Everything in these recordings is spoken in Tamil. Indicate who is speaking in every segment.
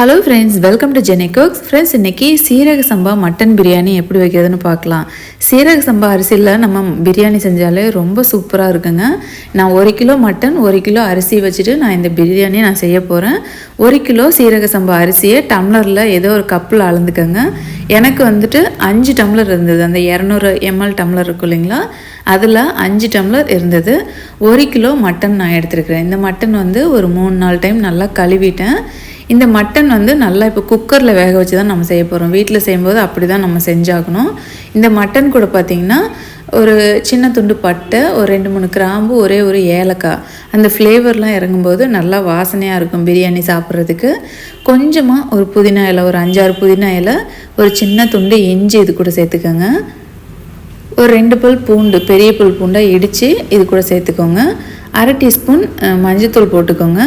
Speaker 1: Hello friends welcome to Jeni cooks friends இன்றைக்கி சீரக சம்பா மட்டன் பிரியாணி எப்படி வைக்கிறதுன்னு பார்க்கலாம். சீரக சம்பா அரிசியில் நம்ம பிரியாணி செஞ்சாலே ரொம்ப சூப்பராக இருக்குங்க. நான் ஒரு கிலோ மட்டன் ஒரு கிலோ அரிசி வச்சுட்டு நான் இந்த பிரியாணி நான் செய்ய போகிறேன் ஒரு கிலோ சீரக சம்பா அரிசியை டம்ளரில் ஏதோ ஒரு கப்பில் அளந்துக்கோங்க. எனக்கு வந்துட்டு அஞ்சு டம்ளர் இருந்தது. அந்த இரநூறு எம்எல் டம்ளர் இருக்கும் இல்லைங்களா? அதில் அஞ்சு டம்ளர் இருந்தது. ஒரு கிலோ மட்டன் நான் எடுத்துருக்கிறேன். இந்த மட்டன் வந்து ஒரு மூணு நாலு டைம் நல்லா கழுவிட்டேன். இந்த மட்டன் வந்து நல்லா இப்போ குக்கரில் வேக வச்சு தான் நம்ம செய்ய போகிறோம் வீட்டில் செய்யும்போது அப்படி தான் நம்ம செஞ்சாகணும். இந்த மட்டன் கூட பார்த்திங்கன்னா ஒரு சின்ன துண்டு பட்டை ஒரு ரெண்டு மூணு கிராம்பு ஒரே ஒரு ஏலக்காய். அந்த ஃப்ளேவர்லாம் இறங்கும்போது நல்லா வாசனையாக இருக்கும் பிரியாணி சாப்பிட்றதுக்கு. கொஞ்சமாக ஒரு புதினா இலை ஒரு அஞ்சாறு புதினா இலை ஒரு சின்ன துண்டு இஞ்சி இது கூட சேர்த்துக்கோங்க. ஒரு ரெண்டு பல் பூண்டு பெரிய பல் பூண்டாக இடித்து இது கூட சேர்த்துக்கோங்க. அரை டீஸ்பூன் மஞ்சத்தூள் போட்டுக்கோங்க.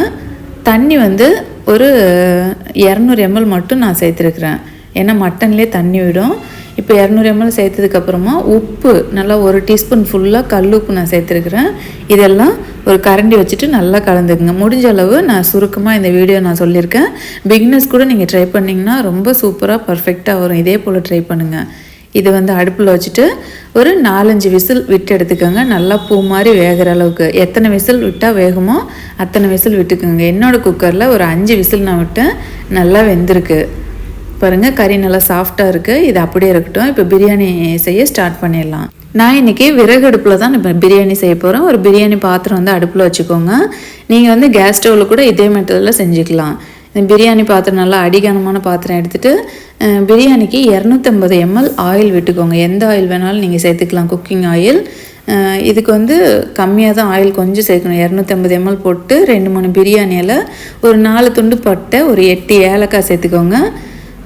Speaker 1: தண்ணி வந்து ஒரு இரநூறு எம்எல் மட்டும் நான் சேர்த்துருக்குறேன். ஏன்னா மட்டன்லேயே தண்ணி விடும். இப்போ இரநூறு எம்எல் சேர்த்ததுக்கப்புறமா உப்பு நல்லா ஒரு டீஸ்பூன் ஃபுல்லாக கல் உப்பு நான் சேர்த்துருக்குறேன். இதெல்லாம் ஒரு கரண்டி வச்சுட்டு நல்லா கலந்துக்குங்க. முடிஞ்ச அளவு நான் சுருக்கமாக இந்த வீடியோ நான் சொல்லியிருக்கேன். பிகினர்ஸ் கூட நீங்கள் ட்ரை பண்ணிங்கன்னா ரொம்ப சூப்பராக பர்ஃபெக்டாக வரும். இதே போல் ட்ரை பண்ணுங்கள் இது வந்து அடுப்பில் வச்சுட்டு ஒரு நாலஞ்சு விசில் விட்டு எடுத்துக்கோங்க. நல்லா பூ மாதிரி வேகிற அளவுக்கு. எத்தனை விசில் விட்டால் வேகுமோ அத்தனை விசில் விட்டுக்கோங்க. என்னோட குக்கரில் ஒரு அஞ்சு விசில் நான் விட்டேன். நல்லா வெந்திருக்கு. பாருங்கள் கறி நல்லா சாஃப்டாக இருக்குது இது அப்படியே இருக்கட்டும். இப்போ பிரியாணி செய்ய ஸ்டார்ட் பண்ணிடலாம். நான் இன்றைக்கி விறகு அடுப்பில் தான் இப்போ பிரியாணி செய்ய போகிறேன் ஒரு பிரியாணி பாத்திரம் வந்து அடுப்பில் வச்சுக்கோங்க. நீங்கள் வந்து கேஸ் ஸ்டவ்வில் கூட இதே மெத்தடில் செஞ்சுக்கலாம். பிரியாணி பாத்திரம் நல்லா அடிகனமான பாத்திரம் எடுத்துகிட்டு பிரியாணிக்கு இரநூத்தம்பது எம்எல் ஆயில் விட்டுக்கோங்க. எந்த ஆயில் வேணாலும் நீங்கள் சேர்த்துக்கலாம். குக்கிங் ஆயில் இதுக்கு வந்து கம்மியாக தான் ஆயில் கொஞ்சம் சேர்க்கணும். இரநூத்தம்பது எம்எல் போட்டு ரெண்டு மூணு பிரியாணியில் ஒரு நாலு துண்டு பட்டை ஒரு எட்டு ஏலக்காய் சேர்த்துக்கோங்க.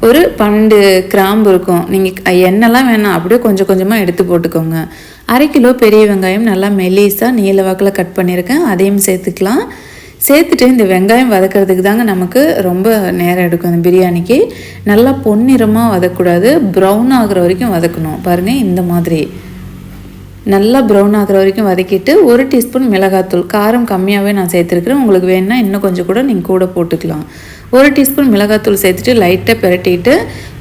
Speaker 1: ஒரு பன்னெண்டு கிராம்பு இருக்கும். நீங்கள் எண்ணெய்லாம் வேணாம். அப்படியே கொஞ்சம் கொஞ்சமாக எடுத்து போட்டுக்கோங்க. அரை கிலோ பெரிய வெங்காயம் நல்லா மெலிசாக நீல வாக்கில் கட் பண்ணியிருக்கேன். அதையும் சேர்த்துக்கலாம். சேர்த்துட்டு இந்த வெங்காயம் வதக்கிறதுக்கு தாங்க நமக்கு ரொம்ப நேரம் எடுக்கும். அந்த பிரியாணிக்கு நல்லா பொன்னிறமாக வதக்கக்கூடாது. ப்ரௌன் ஆகுற வரைக்கும் வதக்கணும். பாருங்கள் இந்த மாதிரி. நல்லா ப்ரௌன் ஆகுற வரைக்கும் வதக்கிட்டு ஒரு டீஸ்பூன் மிளகாத்தூள் காரம் கம்மியாகவே நான் சேர்த்துருக்குறேன். உங்களுக்கு வேணும்னா இன்னும் கொஞ்சம் கூட நீங்கள் கூட போட்டுக்கலாம். ஒரு டீஸ்பூன் மிளகாத்தூள் சேர்த்துட்டு லைட்டாக பிரட்டிட்டு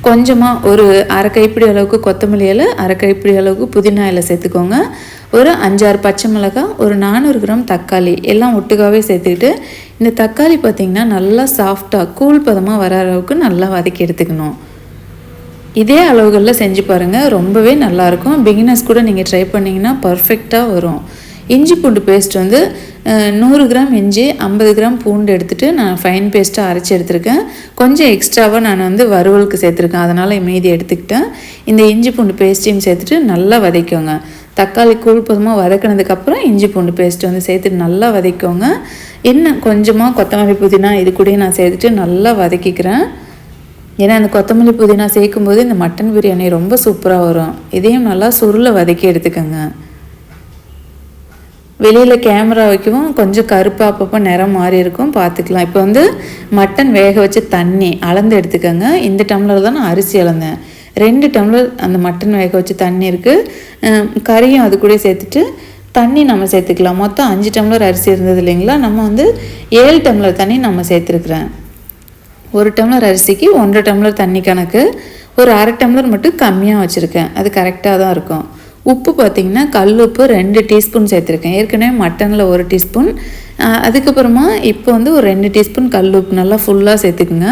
Speaker 1: கொஞ்சமாக ஒரு அரை கைப்பிடி அளவுக்கு கொத்தமல்லி இலை அரை கைப்பிடி அளவுக்கு புதினா இலை சேர்த்துக்கோங்க. ஒரு அஞ்சாறு பச்சை மிளகாய் ஒரு நானூறு கிராம் தக்காளி எல்லாம் ஒட்டுக்காவே சேர்த்துக்கிட்டு இந்த தக்காளி பார்த்திங்கன்னா நல்லா சாஃப்டாக கூழ் பதமாக வர அளவுக்கு நல்லா வதக்கி எடுத்துக்கணும். இதே அளவுகளில் செஞ்சு பாருங்கள் ரொம்பவே நல்லாயிருக்கும். பிகினர்ஸ் கூட நீங்கள் ட்ரை பண்ணிங்கன்னா பர்ஃபெக்டாக வரும். இஞ்சி பூண்டு பேஸ்ட் வந்து நூறு கிராம் இஞ்சி ஐம்பது கிராம் பூண்டு எடுத்துகிட்டு நான் ஃபைன் பேஸ்ட்டாக அரைச்சி எடுத்திருக்கேன். கொஞ்சம் எக்ஸ்ட்ராவாக நான் வந்து வறுவலுக்கு சேர்த்துருக்கேன். அதனால் மீதி எடுத்துக்கிட்டேன். இந்த இஞ்சி பூண்டு பேஸ்ட்டையும் சேர்த்துட்டு நல்லா வதக்கிக்கோங்க தக்காளி கூழ் பதமாக வதக்கினதுக்கப்புறம் இஞ்சி பூண்டு பேஸ்ட் வந்து சேர்த்துட்டு நல்லா வதக்கிக்கோங்க இன்னும் கொஞ்சமாக கொத்தமல்லி புதினா இது கூடயே நான் சேர்த்துட்டு நல்லா வதக்கிக்கிறேன். ஏன்னா அந்த கொத்தமல்லி புதினா சேர்க்கும்போது இந்த மட்டன் பிரியாணி ரொம்ப சூப்பராக வரும். இதையும் நல்லா சுருளை வதக்கி எடுத்துக்கோங்க. வெளியில் கேமரா வைக்கவும் கொஞ்சம் கருப்பாக அப்பப்போ நிறம் மாறி இருக்கும். பார்த்துக்கலாம். இப்போ வந்து மட்டன் வேக வச்சு தண்ணி அளந்து எடுத்துக்கோங்க. இந்த டம்ளர் தான் நான் அரிசி அளந்தேன். ரெண்டு டம்ளர் அந்த மட்டன் வேக வச்சு தண்ணி இருக்குது கறியும் அது கூட சேர்த்துட்டு தண்ணி நம்ம சேர்த்துக்கலாம். மொத்தம் அஞ்சு டம்ளர் அரிசி இருந்தது இல்லைங்களா? நம்ம வந்து ஏழு டம்ளர் தண்ணி நம்ம சேர்த்துருக்குறேன். ஒரு டம்ளர் அரிசிக்கு ஒன்றரை டம்ளர் தண்ணி கணக்கு ஒரு அரை டம்ளர் மட்டும் கம்மியாக வச்சுருக்கேன். அது கரெக்டாக தான் இருக்கும். உப்பு பார்த்திங்கன்னா கல் உப்பு ரெண்டு டீஸ்பூன் சேர்த்துருக்கேன். ஏற்கனவே மட்டனில் ஒரு டீஸ்பூன். அதுக்கப்புறமா இப்போ வந்து ஒரு ரெண்டு டீஸ்பூன் கல் உப்பு நல்லா ஃபுல்லாக சேர்த்துக்குங்க.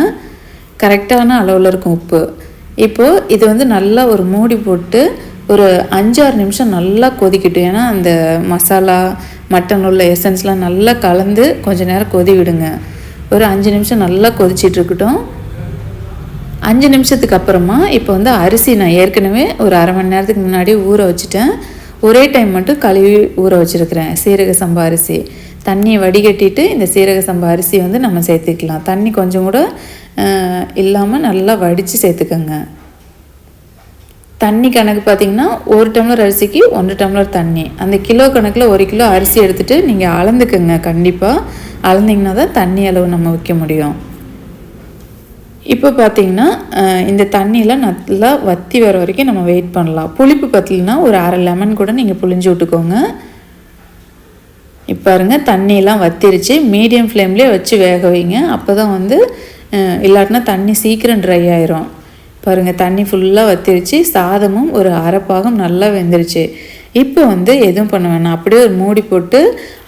Speaker 1: கரெக்டான அளவில் இருக்கும் உப்பு. இப்போது இது வந்து நல்லா ஒரு மூடி போட்டு ஒரு அஞ்சாறு நிமிஷம் நல்லா கொதிக்கட்டும். ஏன்னா அந்த மசாலா மட்டன் உள்ள எசன்ஸ்லாம் நல்லா கலந்து கொஞ்ச நேரம் கொதி விடுங்க. ஒரு அஞ்சு நிமிஷம் நல்லா கொதிச்சிட்டு இருக்கட்டும். அஞ்சு நிமிஷத்துக்கு அப்புறமா இப்போ வந்து அரிசி நான் ஏற்கனவே ஒரு அரை மணி நேரத்துக்கு முன்னாடி ஊற வச்சுட்டேன். ஒரே டைம் மட்டும் கழுவி ஊற வச்சுருக்கிறேன். சீரக சம்பா அரிசி. தண்ணியை வடிகட்டிட்டு இந்த சீரக சம்பா அரிசி வந்து நம்ம சேர்த்துக்கலாம். தண்ணி கொஞ்சம் கூட இல்லாமல் நல்லா வடித்து சேர்த்துக்கோங்க. தண்ணி கணக்கு பார்த்தீங்கன்னா ஒரு டம்ளர் அரிசிக்கு ஒன்றரை டம்ளர் தண்ணி. அந்த கிலோ கணக்கில் ஒரு கிலோ அரிசி எடுத்துகிட்டு நீங்கள் அளந்துக்குங்க. கண்டிப்பாக அளந்திங்கன்னா தான் தண்ணி அளவு நம்ம வைக்க முடியும். இப்போ பார்த்தீங்கன்னா இந்த தண்ணியில் நல்லா வத்தி வர வரைக்கும் நம்ம வெயிட் பண்ணலாம். புளிப்பு பத்தலைன்னா ஒரு அரை லெமன் கூட நீங்கள் புளிஞ்சு விட்டுக்கோங்க. இப்போ பாருங்க தண்ணியெல்லாம் வத்திருச்சு. மீடியம் ஃப்ளேம்லேயே வச்சு வேக வைங்க. அப்போ தான் வந்து இல்லாட்டினா தண்ணி சீக்கிரம் ட்ரை ஆயிரும். பாருங்கள் தண்ணி ஃபுல்லாக வத்திருச்சு. சாதமும் ஒரு அரைப்பாகம் நல்லா வெந்துருச்சு. இப்போ வந்து எதுவும் பண்ண வேணாம். அப்படியே ஒரு மூடி போட்டு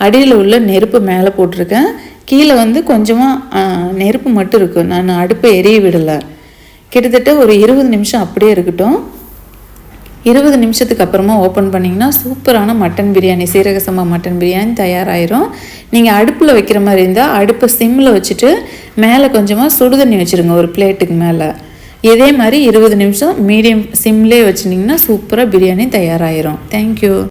Speaker 1: அடியில் உள்ள நெருப்பு மேலே போட்டிருக்கேன். கீழே வந்து கொஞ்சமாக நெருப்பு மட்டும் இருக்கும் நான் அடுப்பை எரிய விடலை. கிட்டத்தட்ட ஒரு இருபது நிமிஷம் அப்படியே இருக்கட்டும். இருபது நிமிஷத்துக்கு அப்புறமா ஓப்பன் பண்ணிங்கன்னா சூப்பரான மட்டன் பிரியாணி சீரக சம்பா மட்டன் பிரியாணி தயாராகிரும் நீங்கள் அடுப்பில் வைக்கிற மாதிரி இருந்தால் அடுப்பை சிம்மில் வச்சுட்டு மேலே கொஞ்சமாக சுடுதண்ணி வச்சுருங்க ஒரு பிளேட்டுக்கு மேலே. இதே மாதிரி இருபது நிமிஷம் மீடியம் சிம்லேயே வச்சுனிங்கன்னா சூப்பராக பிரியாணி தயாராயிரும். தேங்க்யூ